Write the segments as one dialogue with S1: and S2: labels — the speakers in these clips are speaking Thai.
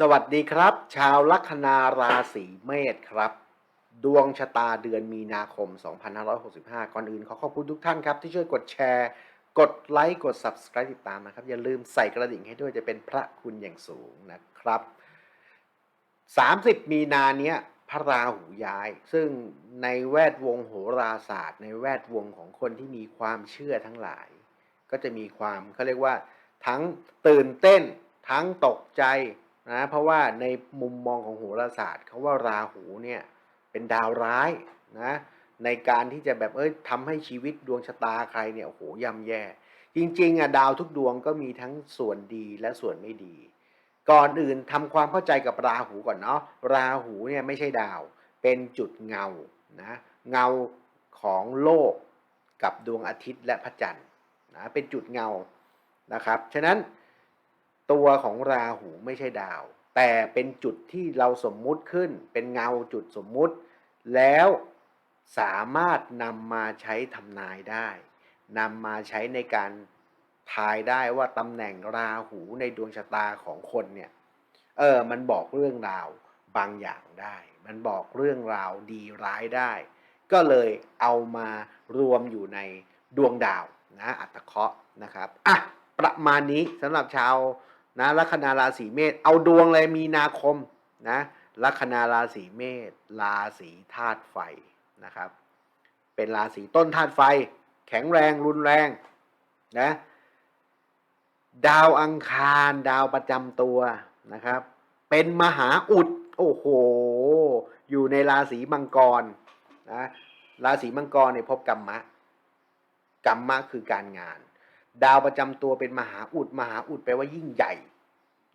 S1: สวัสดีครับ ชาวลัคนาราศีเมษครับ ดวงชะตาเดือนมีนาคม 2565 ก่อนอื่นขอขอบคุณทุกท่านครับ ที่ช่วยกดแชร์ กดไลค์กด Subscribe ติดตามนะครับ อย่าลืมใส่กระดิ่งให้ด้วยจะเป็นพระคุณอย่างสูงนะครับ 30 มีนาเนี้ยพระราหูย้าย ซึ่งในแวดวงโหราศาสตร์ ในแวดวงของคนที่มีความเชื่อทั้งหลาย ก็จะมีความเขาเรียกว่า ทั้งตื่นเต้น ทั้งตกใจ นะเพราะว่าในมุมมองของโหราศาสตร์เขาว่าราหูเนี่ยเป็นดาวร้ายนะในการที่จะแบบเอ้ยทำให้ชีวิตดวงชะตาใครเนี่ยโอ้โหย่ำแย่ จริงๆอะดาวทุกดวงก็มีทั้งส่วนดีและส่วนไม่ดี ก่อนอื่นทำความเข้าใจกับราหูก่อนเนาะราหูเนี่ยไม่ใช่ดาว เป็นจุดเงานะเงาของโลกกับดวงอาทิตย์และพระจันทร์นะเป็นจุดเงานะครับฉะนั้น ตัวของราหูไม่ใช่ดาว แต่เป็นจุดที่เราสมมุติขึ้น เป็นเงาจุดสมมุติ แล้วสามารถนำมาใช้ทำนายได้นำมาใช้ในการทายได้ว่าตำแหน่งราหูในดวงชะตาของคนเนี่ย เออ มันบอกเรื่องราวบางอย่างได้ มันบอกเรื่องราวดีร้ายได้ ก็เลยเอามารวมอยู่ในดวงดาวนะอัตเคราะห์นะครับ อะ ประมาณนี้สำหรับชาว นะลัคนาราศีเมษเอาดวงเลยมีนาคมนะลัคนาราศีเมษราศีธาตุไฟนะครับ เป็นราศีต้นธาตุไฟ แข็งแรงรุนแรงนะดาวอังคารดาวประจำตัวนะครับ เป็นมหาอุดโอ้โห อยู่ในราศีมังกรนะราศีมังกรเนี่ยพบกรรมะกรรมะคือการงาน ดาวประจำตัวเป็นมหาอุดมหาอุดแปลว่ายิ่งใหญ่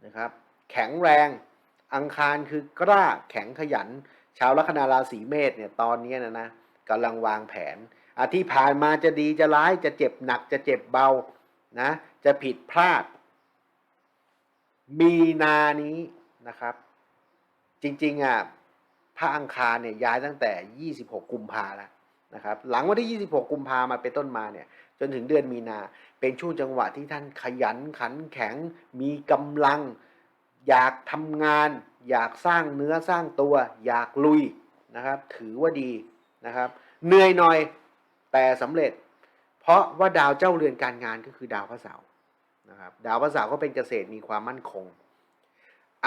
S1: นะครับ แข็งแรง อังคารคือกล้าแข็งขยัน ชาวลัคนาราศีเมษเนี่ยตอนนี้นะนะกำลังวางแผนอาที่ผ่านมาจะดีจะร้ายจะเจ็บหนักจะเจ็บเบานะจะผิดพลาด มีนานี้นะครับ จริงๆอะพระอังคารเนี่ยย้ายตั้งแต่ 26 กุมภาแล้วนะครับหลังวันที่ 26 กุมภามาเป็นต้นมาเนี่ย จนถึงเดือนมีนา เป็นช่วงจังหวะที่ท่านขยันขันแข็ง มีกำลัง อยากทำงาน อยากสร้างเนื้อสร้างตัว อยากลุยนะครับ ถือว่าดีนะครับ เหนื่อยหน่อยแต่สำเร็จ เพราะว่าดาวเจ้าเรือนการงานก็คือดาวพระเสาร์นะครับดาวพระเสาร์ก็เป็นเกษตรมีความมั่นคง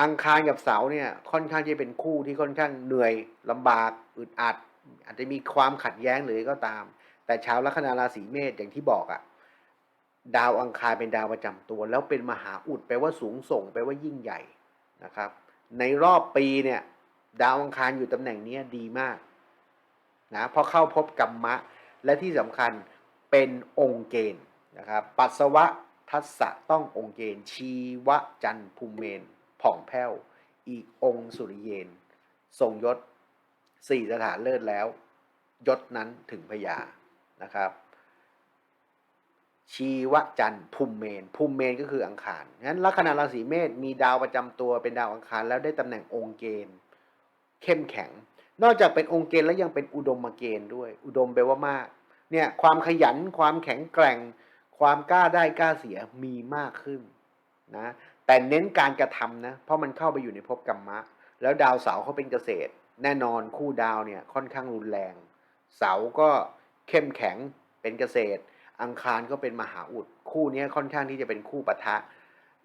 S1: อังคารกับเสาร์เนี่ยค่อนข้างจะเป็นคู่ที่ค่อนข้างเหนื่อยลำบากอึดอัด อาจจะมีความขัดแย้งหรือก็ตาม แต่ชาวลัคนาราศีเมษอย่างที่บอกอะ่ะดาวอังคารเป็นดาวประจำตัว แล้วเป็นมหาอุดแปลว่าสูงส่งแปลว่ายิ่งใหญ่นะครับ ในรอบปีเนี่ย ดาวอังคารอยู่ตำแหน่งนี้ดีมากนะเพราะเข้าพบกรรมะ และที่สำคัญเป็นองค์เกณฑ์นะครับปัสสาวะทัศะต้ององค์เกณฑ์ชีวจันภูมิเมนผ่องแผ้ว อีกองค์สุริเยนทรงยศสี่สถานเลิศแล้ว ยศนั้นถึงพญา นะครับ ชีวจันทร์ภูมิเมนภูมิเมนก็คืออังคารงั้นลัคนาราศีเมษมีดาวประจำตัวเป็นดาวอังคารแล้วได้ตำแหน่งองค์เกณฑ์เข้มแข็ง นอกจากเป็นองค์เกณฑ์แล้วยังเป็นอุดมเกณฑ์ด้วย อุดมแปลว่ามาก เนี่ยความขยันความแข็งแกร่ง ความกล้าได้กล้าเสียมีมากขึ้นนะแต่เน้นการกระทำนะเพราะมันเข้าไปอยู่ในภพกรรมะ แล้วดาวเสาเขาเป็นเกษตร แน่นอนคู่ดาวเนี่ยค่อนข้างรุนแรง เสาก็ เข้มแข็งเป็นเกษตร อังคารก็เป็นมหาอุด คู่นี้ค่อนข้างที่จะเป็นคู่ปะทะ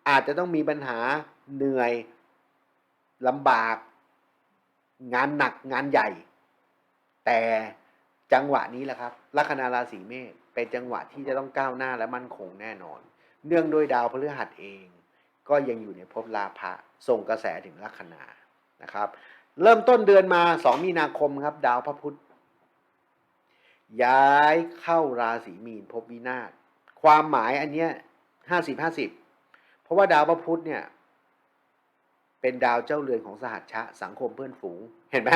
S1: อาจจะต้องมีปัญหาเหนื่อยลำบาก งานหนักงานใหญ่ แต่จังหวะนี้แหละครับลัคนาราศีเมษเป็นจังหวะที่จะต้องก้าวหน้าและมั่นคงแน่นอน เนื่องด้วยดาวพฤหัสเอง ก็ยังอยู่ในภพลาภะส่งกระแสถึงลัคนานะครับ เริ่มต้นเดือนมา 2 มีนาคมครับ ดาวพระพุธ ย้ายเข้าราศีมีนภพวินาศความหมายอันเนี้ยห้าสิบห้าสิบเพราะว่าดาวพระพุธเนี่ย เป็นดาวเจ้าเรือนของสหัชชะ สังคมเพื่อนฝูง เห็นไหม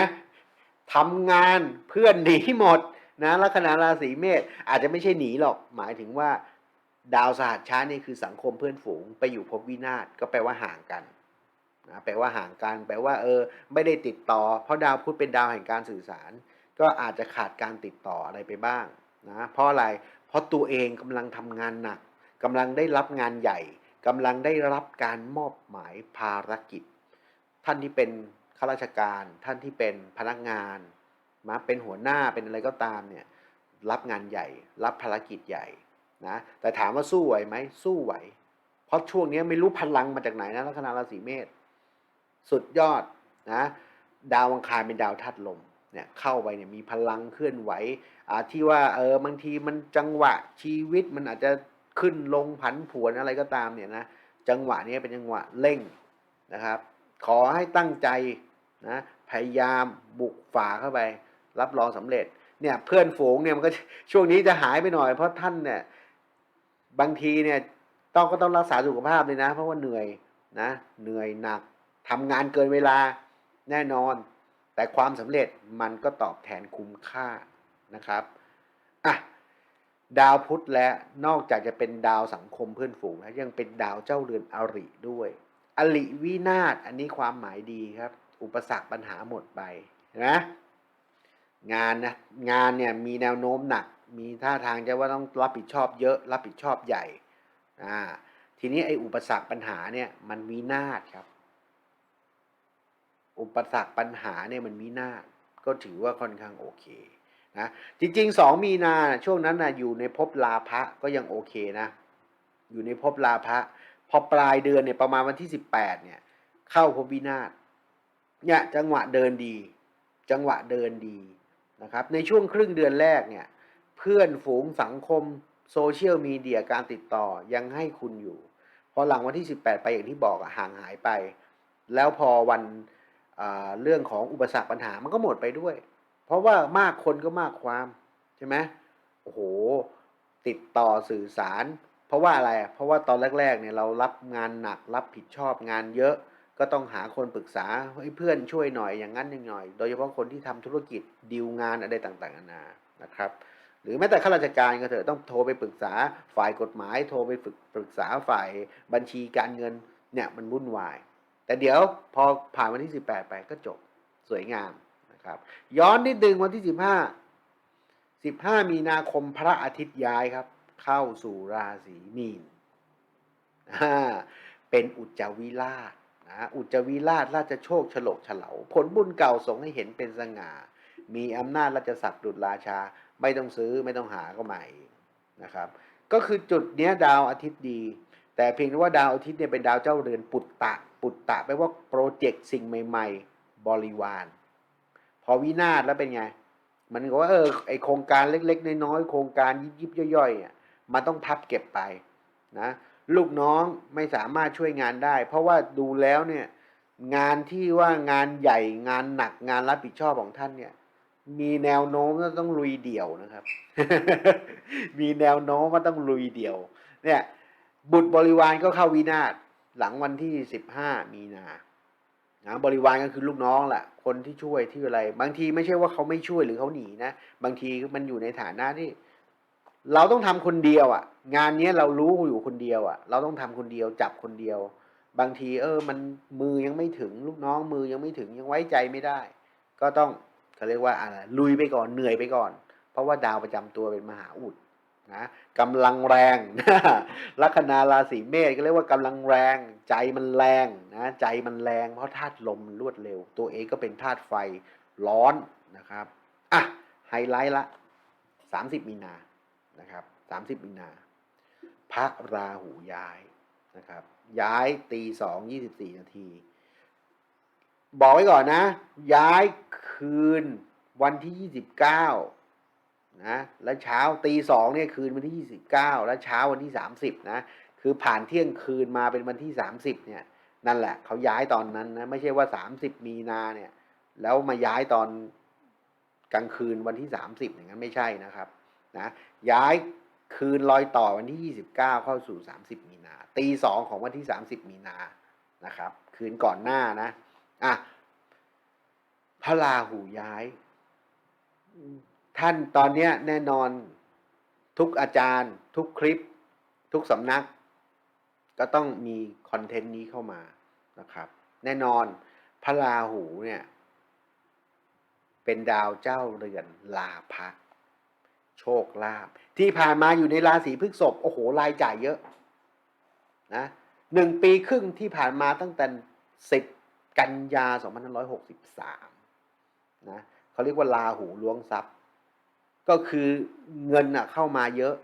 S1: ทำงานเพื่อนหนีหมดนะลัคนาราศีเมษอาจจะไม่ใช่หนีหรอก หมายถึงว่า ดาวสหัชชะนี่คือสังคมเพื่อนฝูง ไปอยู่ภพวินาศก็แปลว่าห่างกันนะแปลว่าห่างกัน แปลว่า เออ ไม่ได้ติดต่อ เพราะดาวพุธเป็นดาวแห่งการสื่อสาร ก็อาจจะขาดการติดต่ออะไรไปบ้างนะเพราะอะไรเพราะตัวเองกำลังทำงานหนักกำลังได้รับงานใหญ่กำลังได้รับการมอบหมายภารกิจ ท่านที่เป็นข้าราชการ ท่านที่เป็นพนักงานมาเป็นหัวหน้าเป็นอะไรก็ตามเนี่ยรับงานใหญ่ รับภารกิจใหญ่นะแต่ถามว่าสู้ไหวไหมสู้ไหว เพราะช่วงนี้ไม่รู้พลังมาจากไหนนะลัคนาราศีเมษสุดยอดนะดาวอังคารเป็นดาวธาตุลม เนี่ยเข้าไปเนี่ยมีพลังเคลื่อนไหวที่ว่าเออบางทีมันจังหวะชีวิตมันอาจจะขึ้นลงผันผวนอะไรก็ตามเนี่ยนะจังหวะนี้เป็นจังหวะเร่งนะครับ ขอให้ตั้งใจนะพยายามบุกฝ่าเข้าไป รับรองสำเร็จเนี่ยเพื่อนฝูงเนี่ยมันก็ช่วงนี้จะหายไปหน่อย เพราะท่านเนี่ยบางทีเนี่ยต้องก็ต้องรักษาสุขภาพเลยนะ เพราะว่าเหนื่อยนะเหนื่อยหนักทำงานเกินเวลาแน่นอน แต่ความสำเร็จมันก็ตอบแทนคุ้มค่านะครับอะดาวพุธและนอกจากจะเป็นดาวสังคมเพื่อนฝูงแล้วยังเป็นดาวเจ้าเรือนอริด้วย อริวินาศอันนี้ความหมายดีครับ อุปสรรคปัญหาหมดไปนไหมงานนะงานเนี่ยมีแนวโน้มหนัก มีท่าทางจะว่าต้องรับผิดชอบเยอะรับผิดชอบใหญ่อ่าทีนี้ไอ้อุปสรรคปัญหาเนี่ยมันวินาศครับ อุปสรรคปัญหาเนี่ยมันวินาก็ถือว่าค่อนข้างโอเคนะจริงๆสองมีนาช่วงนั้นนะอยู่ในภพลาภะก็ยังโอเคนะ อยู่ในภพลาภะพอปลายเดือนเนี่ยประมาณวันที่สิบแปดเนี่ย เข้าภพวินาศเนี่ยจังหวะเดินดี จังหวะเดินดีนะครับ ในช่วงครึ่งเดือนแรกเนี่ย เพื่อนฝูงสังคมโซเชียลมีเดียการติดต่อยังให้คุณอยู่ พอหลังวันที่ 18 ไปอย่างที่บอกอะห่างหายไป แล้วพอวัน เรื่องของอุปสรรคปัญหามันก็หมดไปด้วย เพราะว่ามากคนก็มากความใช่ไหมโอ้โห ติดต่อสื่อสาร เพราะว่าอะไร เพราะว่าตอนแรกๆเนี่ยเรารับงานหนักรับผิดชอบงานเยอะ ก็ต้องหาคนปรึกษาให้เพื่อนช่วยหน่อยอย่างนั้นอย่างหน่อย โดยเฉพาะคนที่ทำธุรกิจดีลงานอะไรต่างๆนานานะครับ หรือแม้แต่ข้าราชการก็เถอะต้องโทรไปปรึกษาฝ่ายกฎหมาย โทรไปฝึกปรึกษาฝ่ายบัญชีการเงินเนี่ยมันวุ่นวาย แต่เดี๋ยวพอผ่านวันที่ 18 ไปก็จบสวยงามนะครับ ย้อนนิดนึงวันที่ 15 15 มีนาคมพระอาทิตย์ย้ายครับ เข้าสู่ราศีมีนเป็นอุจจวิราชนะอุจจวิราชราชโชคฉลกเฉลาผลบุญเก่าส่งให้เห็นเป็นสง่า มีอำนาจราชศักดิ์ดุจราชา ไม่ต้องซื้อไม่ต้องหาก็มาเองนะครับ ก็คือจุดเนี้ยดาวอาทิตย์ดี แต่เพียงแต่ว่าดาวอาทิตย์เนี่ยเป็นดาวเจ้าเรือนปุตตะ ปุตตะแปลว่าโปรเจกต์สิ่งใหม่ ๆ บริวาร พอวินาศแล้วเป็นไง มันก็ว่าเออไอโครงการเล็ก ๆ น้อยๆโครงการยิบๆย่อยๆอะมันต้องพับเก็บไปนะลูกน้องไม่สามารถช่วยงานได้ เพราะว่าดูแล้วเนี่ยงานที่ว่างานใหญ่งานหนักงานรับผิดชอบของท่านเนี่ย มีแนวโน้มว่าต้องลุยเดี่ยวนะครับ มีแนวโน้มว่าต้องลุยเดี่ยว เนี่ย บุตรบริวารก็เข้าวินาศ หลังวันที่สิบห้ามีนานะบริวารก็คือลูกน้องแหละคนที่ช่วยที่อะไร บางทีไม่ใช่ว่าเขาไม่ช่วยหรือเขาหนีนะ บางทีมันอยู่ในฐานะที่ เราต้องทำคนเดียวอะ่ะ งานเนี้ยเรารู้อยู่คนเดียวอะ่ะ เราต้องทำคนเดียวจับคนเดียว บางทีเออ มันมือยังไม่ถึงลูกน้องมือยังไม่ถึงยังไว้ใจไม่ได้ ก็ต้องเขาเรียกว่าอะไรลุยไปก่อนเหนื่อยไปก่อน เพราะว่าดาวประจำตัวเป็นมหาอุด นะกำลังแรงลัคนาราศีเมษก็เรียกว่ากำลังแรง ใจมันแรงนะใจมันแรง เพราะธาตุลมรวดเร็ว ตัวเองก็เป็นธาตุไฟร้อนนะครับอะไฮไลท์ละสามสิบมีนานะครับสามสิบมีนา พระราหูย้ายนะครับย้ายตีสองยี่สิบสี่นาที บอกไว้ก่อนนะ ย้ายคืนวันที่ยี่สิบเก้า นะแล้วเช้าตีสองเนี่ยคืนวันที่ยี่สิบเก้าแล้วเช้าวันที่สามสิบนะคือผ่านเที่ยงคืนมาเป็นวันที่สามสิบเนี่ยนั่นแหละเขาย้ายตอนนั้นนะไม่ใช่ว่าสามสิบมีนาเนี่ยแล้วมาย้ายตอนกลางคืนวันที่สามสิบอย่างนั้นไม่ใช่นะครับนะย้ายคืนลอยต่อวันที่ 29 เข้าสู่ 30 มีนาตีสองของวันที่ 30 มีนานะครับ คืนก่อนหน้านะอะพระราหูย้าย ท่านตอนนี้แน่นอนทุกอาจารย์ ทุกคลิป ทุกสำนัก ก็ต้องมีคอนเทนต์นี้เข้ามานะครับ แน่นอนพระราหูเนี่ย เป็นดาวเจ้าเรือนลาภะโชคลาภที่ผ่านมาอยู่ในราศีพฤษภโอ้โหรายจ่ายเยอะนะหนึ่งปีครึ่งที่ผ่านมาตั้งแต่สิบกันยา 2563นะเขาเรียกว่าราหูล้วงทรัพย์ ก็คือเงินน่ะเข้ามาเยอะ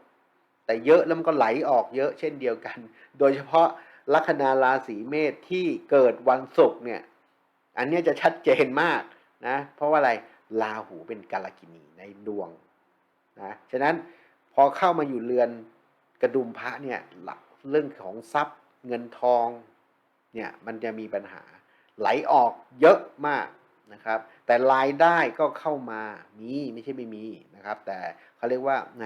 S1: แต่เยอะแล้วมันก็ไหลออกเยอะเช่นเดียวกัน โดยเฉพาะลัคนาราศีเมษที่เกิดวันศุกร์เนี่ย อันนี้จะชัดเจนมากนะ เพราะว่าอะไรราหูเป็นกาลกินีในดวงนะฉะนั้นพอเข้ามาอยู่เรือนกระดุมพระเนี่ยหลักเรื่องของทรัพย์เงินทองเนี่ยมันจะมีปัญหาไหลออกเยอะมาก นะครับ แต่รายได้ก็เข้ามามีไม่ใช่ไม่มีนะครับ แต่เขาเรียกว่าแหม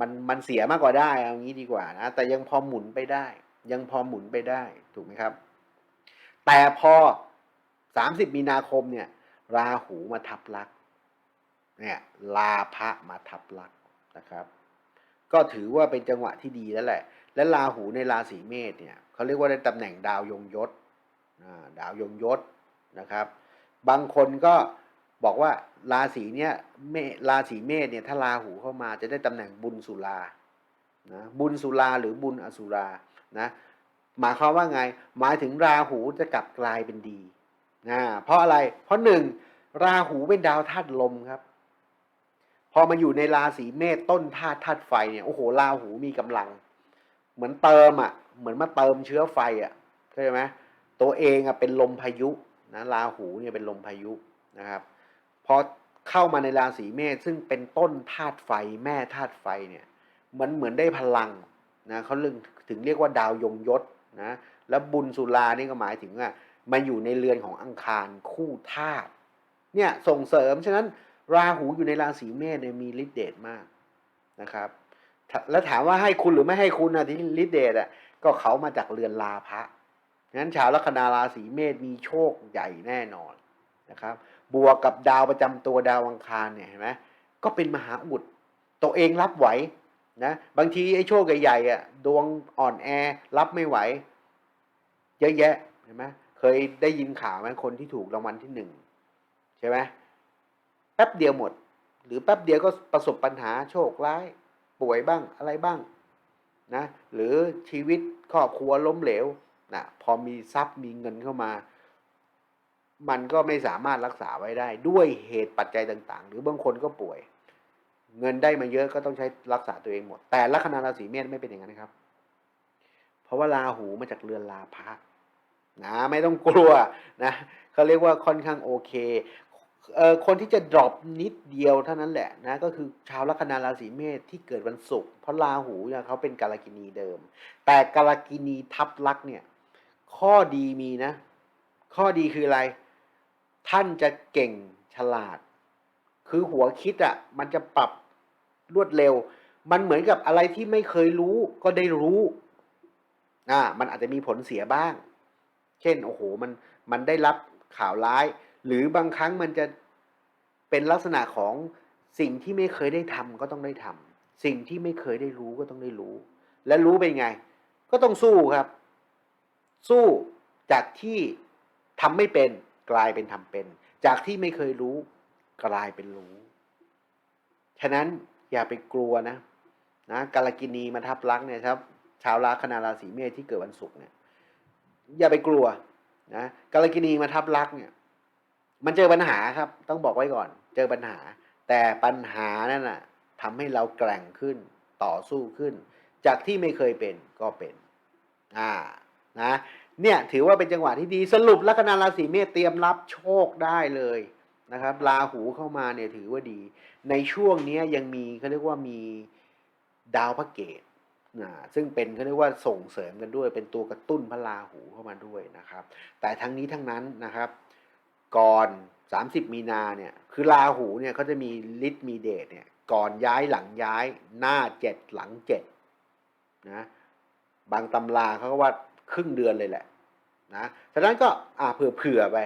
S1: มันมันเสียมากกว่าได้เอางี้ดีกว่านะแต่ยังพอหมุนไปได้ ยังพอหมุนไปได้ถูกไหมครับ แต่พอ 30 มีนาคมเนี่ยราหูมาทับลักเนี่ยลาพระมาทับลักนะครับ ก็ถือว่าเป็นจังหวะที่ดีแล้วแหละ และราหูในราศีเมษเนี่ยเขาเรียกว่าได้ตำแหน่งดาวยงยศดาวยงยศนะครับ บางคนก็บอกว่าราศีเนี่ยเมราศีเมษเนี่ยถ้าราหูเข้ามาจะได้ตำแหน่งบุญสุรานะบุญสุราหรือบุญอสุรานะหมายความว่าไง หมายถึงราหูจะกลับกลายเป็นดีนะเพราะอะไรเพราะหนึ่งราหูเป็นดาวธาตุลมครับ พอมาอยู่ในราศีเมษต้นธาตุธาตุไฟเนี่ยโอ้โหราหูมีกำลัง เหมือนเติมอะเหมือนมาเติมเชื้อไฟอะเข้าใจไหมตัวเองอะเป็นลมพายุ นะราหูเนี่ยเป็นลมพายุนะครับพอเข้ามาในราศีเมษซึ่งเป็นต้นธาตุไฟแม่ธาตุไฟเนี่ยมันเหมือนได้พลังนะเขาเรื่องถึงเรียกว่าดาวยงยศนะแล้วบุญสุรานี่ก็หมายถึงว่ามาอยู่ในเรือนของอังคารคู่ธาตุเนี่ยส่งเสริมฉะนั้นราหูอยู่ในราศีเมษเนี่ยมีฤทธิ์เดชมากนะครับแล้วถามว่าให้คุณหรือไม่ให้คุณนะที่ฤทธิ์เดชอะก็เขามาจากเรือนลาภะ งั้นชาวลัคนาราศีเมษมีโชคใหญ่แน่นอนนะครับ บวกกับดาวประจำตัวดาวอังคารเนี่ยเห็นไหมก็เป็นมหาอุดตัวเองรับไหวนะบางทีไอ้โชคใหญ่ๆอะดวงอ่อนแอรับไม่ไหว เยอะแยะเห็นไหมเคยได้ยินข่าวไหมคนที่ถูกรางวัลที่หนึ่งใช่ไหมแป๊บเดียวหมด หรือแป๊บเดียวก็ประสบปัญหาโชคร้ายป่วยบ้างอะไรบ้างนะหรือชีวิตครอบครัวล้มเหลว นะพอมีทรัพย์มีเงินเข้ามา มันก็ไม่สามารถรักษาไว้ได้ด้วยเหตุปัจจัยต่าง ๆ หรือบางคนก็ป่วย เงินได้มาเยอะก็ต้องใช้รักษาตัวเองหมด แต่ลัคนาราศีเมษไม่เป็นอย่างนั้นครับ เพราะว่าราหูมาจากเรือนลาภะนะไม่ต้องกลัวนะเขาเรียกว่าค่อนข้างโอเคเอ่อคนที่จะดรอปนิดเดียวเท่านั้นแหละนะก็คือชาวลัคนาราศีเมษที่เกิดวันศุกร์เพราะราหูเนี่ยเขาเป็นกาลกินีเดิม แต่กาลกินีทับลักเนี่ย ข้อดีมีนะ ข้อดีคืออะไร ท่านจะเก่งฉลาด คือหัวคิดอะ่ะ มันจะปรับรวดเร็ว มันเหมือนกับอะไรที่ไม่เคยรู้ก็ได้รู้อ่ามันอาจจะมีผลเสียบ้าง เช่น โอ้โห มัน มันได้รับข่าวร้าย หรือบางครั้งมันจะเป็นลักษณะของสิ่งที่ไม่เคยได้ทำก็ต้องได้ทำสิ่งที่ไม่เคยได้รู้ก็ต้องได้รู้ และรู้เป็นไง ก็ต้องสู้ครับ สู้จากที่ทำไม่เป็นกลายเป็นทำเป็น จากที่ไม่เคยรู้ กลายเป็นรู้ ฉะนั้นอย่าไปกลัวนะนะกาลกินีมาทับลักเนี่ยครับ ชาวราคนาราศีเมษที่เกิดวันศุกร์เนี่ยอย่าไปกลัวนะกาลกินีมาทับลักเนี่ย มันเจอปัญหาครับ ต้องบอกไว้ก่อน เจอปัญหา แต่ปัญหานั่นน่ะทำให้เราแกร่งขึ้นต่อสู้ขึ้น จากที่ไม่เคยเป็นก็เป็น อ่า นะเนี่ยถือว่าเป็นจังหวะที่ดีสรุปลัคนาราศีเมษเตรียมรับโชคได้เลยนะครับราหูเข้ามาเนี่ยถือว่าดี ในช่วงนี้ยังมีเขาเรียกว่ามีดาวพระเกตนะซึ่งเป็นเขาเรียกว่าส่งเสริมกันด้วยเป็นตัวกระตุ้นพระราหูเข้ามาด้วยนะครับ แต่ทั้งนี้ทั้งนั้นนะครับ ก่อน 30 มีนาเนี่ยคือราหูเนี่ยเขาจะมีฤทธิ์มีเดชเนี่ยก่อนย้ายหลังย้ายหน้าเจ็ดหลังเจ็ดนะบางตำราเขาก็ว่า ครึ่งเดือนเลยแหละนะฉะนั้นก็อ่าเผื่อเผื่อไป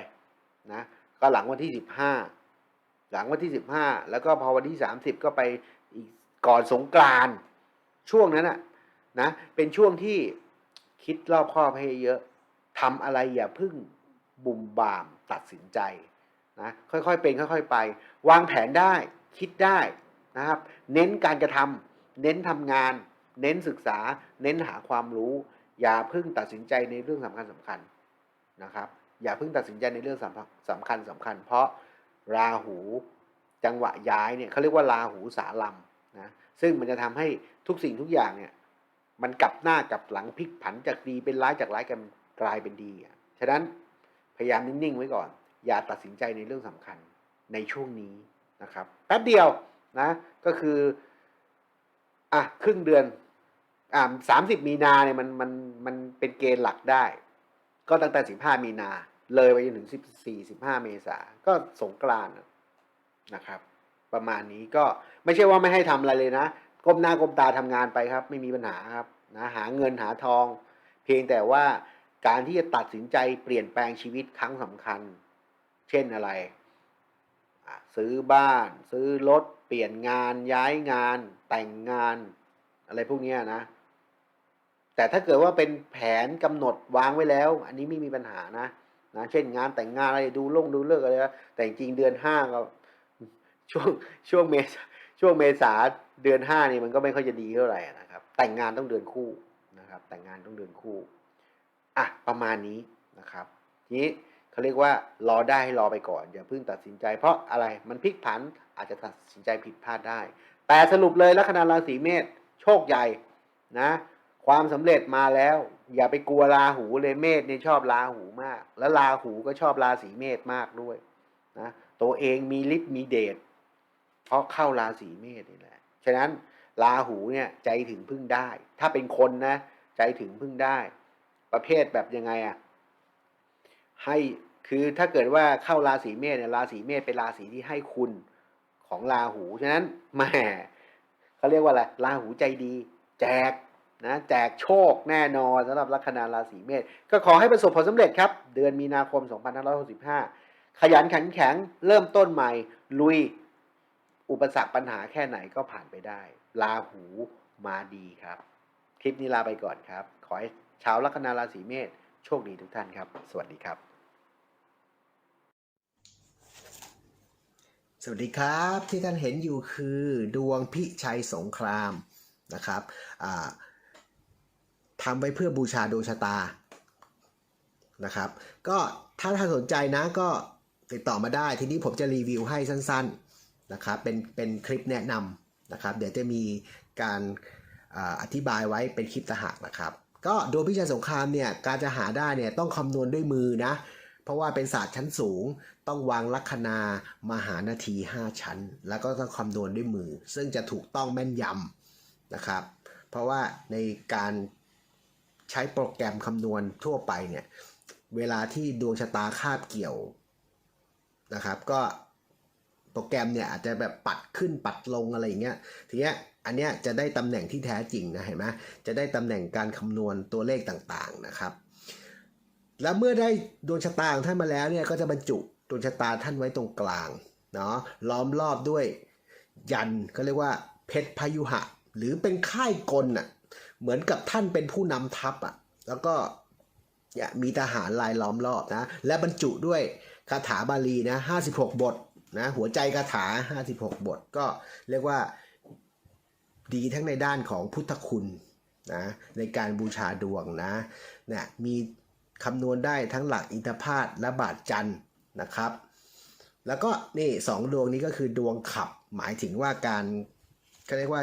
S1: นะก็หลังวันที่สิบห้าหลังวันที่สิบห้าแล้วก็พอวันที่สามสิบก็ไปอีกก่อนสงกรานช่วงนั้นอะนะเป็นช่วงที่คิดรอบคอบให้เยอะทำอะไรอย่าเพึ่งบุ่มบามตัดสินใจนะค่อยๆเป็นค่อย ๆ ไป วางแผนได้คิดได้นะครับ เน้นการกระทำเน้นทำงาน เน้นศึกษา เน้นหาความรู้ อย่าเพิ่งตัดสินใจในเรื่องสำคัญสำคัญนะครับ อย่าเพิ่งตัดสินใจในเรื่องสำสำคัญสำคัญ เพราะราหูจังหวะย้ายเนี่ยเขาเรียกว่าราหูสาลัมนะซึ่งมันจะทำให้ทุกสิ่งทุกอย่างเนี่ยมันกลับหน้ากลับหลังพลิกผันจากดีเป็นร้ายจากร้ายกันกลายเป็นดีอะฉะนั้นพยายามนิ่งๆไว้ก่อน อย่าตัดสินใจในเรื่องสำคัญในช่วงนี้นะครับแป๊บเดียวนะก็คืออะครึ่งเดือน อ่าสามสิบมีนาเนี่ยมันมันมันเป็นเกณฑ์หลักได้ ก็ตั้งแต่สิบห้ามีนา เลยไปจนถึงสิบสี่สิบห้าเมษาก็สงกรานนะครับ ประมาณนี้ก็ไม่ใช่ว่าไม่ให้ทำอะไรเลยนะก้มหน้าก้มตาทำงานไปครับ ไม่มีปัญหาครับนะหาเงินหาทอง เพียงแต่ว่าการที่จะตัดสินใจเปลี่ยนแปลงชีวิตครั้งสำคัญ เช่นอะไร ซื้อบ้าน ซื้อรถเปลี่ยนงานย้ายงาน แต่งงาน อะไรพวกนี้นะ แต่ถ้าเกิดว่าเป็นแผนกำหนดวางไว้แล้ว อันนี้ไม่มีปัญหานะนะเช่นงานแต่งงานอะไรดูลงดูเลิกอะไรนะแต่จริงเดือนห้าก็ช่วงช่วงเมษช่วงเมษาเดือนห้านี่มันก็ไม่ค่อยจะดีเท่าไหร่นะครับ แต่งงานต้องเดือนคู่นะครับ แต่งงานต้องเดือนคู่อะประมาณนี้นะครับทีนี้เขาเรียกว่ารอได้ให้รอไปก่อนอย่าเพิ่งตัดสินใจ เพราะอะไรมันพลิกผันอาจจะตัดสินใจผิดพลาดได้ แต่สรุปเลยลัคนาราศีเมษโชคใหญ่นะ ความสำเร็จมาแล้ว อย่าไปกลัวราหูเลยเมษเนี่ยชอบราหูมาก แล้วราหูก็ชอบราศีเมษมากด้วยนะตัวเองมีฤทธิ์มีเดชเพราะเข้าราศีเมษนี่แหละฉะนั้นราหูเนี่ยใจถึงพึ่งได้ ถ้าเป็นคนนะ ใจถึงพึ่งได้ ประเภทแบบยังไงอะให้คือถ้าเกิดว่าเข้าราศีเมษเนี่ยราศีเมษเป็นราศีที่ให้คุณของราหูฉะนั้นแหมเขาเรียกว่าอะไรราหูใจดี แจก นะแจกโชคแน่นอนสำหรับลัคนาราศีเมษก็ขอให้ประสบผลสำเร็จครับ เดือนมีนาคม 2565 ขยันขันแข็งเริ่มต้นใหม่ ลุย อุปสรรคปัญหาแค่ไหนก็ผ่านไปได้ ลาหูมาดีครับ คลิปนี้ลาไปก่อนครับ ขอให้ชาวลัคนาราศีเมษโชคดีทุกท่านครับ สวัสดีครับ
S2: สวัสดีครับที่ท่านเห็นอยู่คือดวงพิชัยสงครามนะครับอ่า ทำไว้เพื่อบูชาดวงชะตานะครับ ก็ถ้าท่านสนใจนะก็ติดต่อมาได้ ทีนี้ผมจะรีวิวให้สั้นๆนะครับ เป็นเป็นคลิปแนะนำนะครับ เดี๋ยวจะมีการอธิบายไว้เป็นคลิปตะหากนะครับ ก็ดวงพิชัยสงครามเนี่ยการจะหาได้เนี่ยต้องคำนวณด้วยมือนะ เพราะว่าเป็นศาสตร์ชั้นสูง ต้องวางลัคนามหานาที 5 ชั้น แล้วก็ต้องคำนวณด้วยมือ ซึ่งจะถูกต้องแม่นยำนะครับ เพราะว่าในการ ใช้โปรแกรมคำนวณทั่วไปเนี่ย เวลาที่ดวงชะตาคาบเกี่ยวนะครับ ก็โปรแกรมเนี่ยอาจจะแบบปัดขึ้นปัดลงอะไรอย่างเงี้ย ทีเนี้ยอันเนี้ยจะได้ตำแหน่งที่แท้จริงนะเห็นไหมจะได้ตำแหน่งการคำนวณตัวเลขต่างๆนะครับ แล้วเมื่อได้ดวงชะตาของท่านมาแล้วเนี่ยก็จะบรรจุดวงชะตาท่านไว้ตรงกลางเนาะล้อมรอบด้วยยันเขาเรียกว่าเพชรพยุหะ หรือเป็นค่ายกลน่ะ เหมือนกับท่านเป็นผู้นำทัพอะแล้วก็เนี่ยมีทหารลายล้อมรอบนะและบรรจุด้วยคาถาบาลีนะ56 บทนะหัวใจคาถา 56 บทก็เรียกว่าดีทั้งในด้านของพุทธคุณนะในการบูชาดวงนะเนี่ยมีคำนวณได้ทั้งหลักอินทพาตและบาทจันนะครับ แล้วก็นี่สองดวงนี้ก็คือดวงขับหมายถึงว่าการเขาเรียกว่า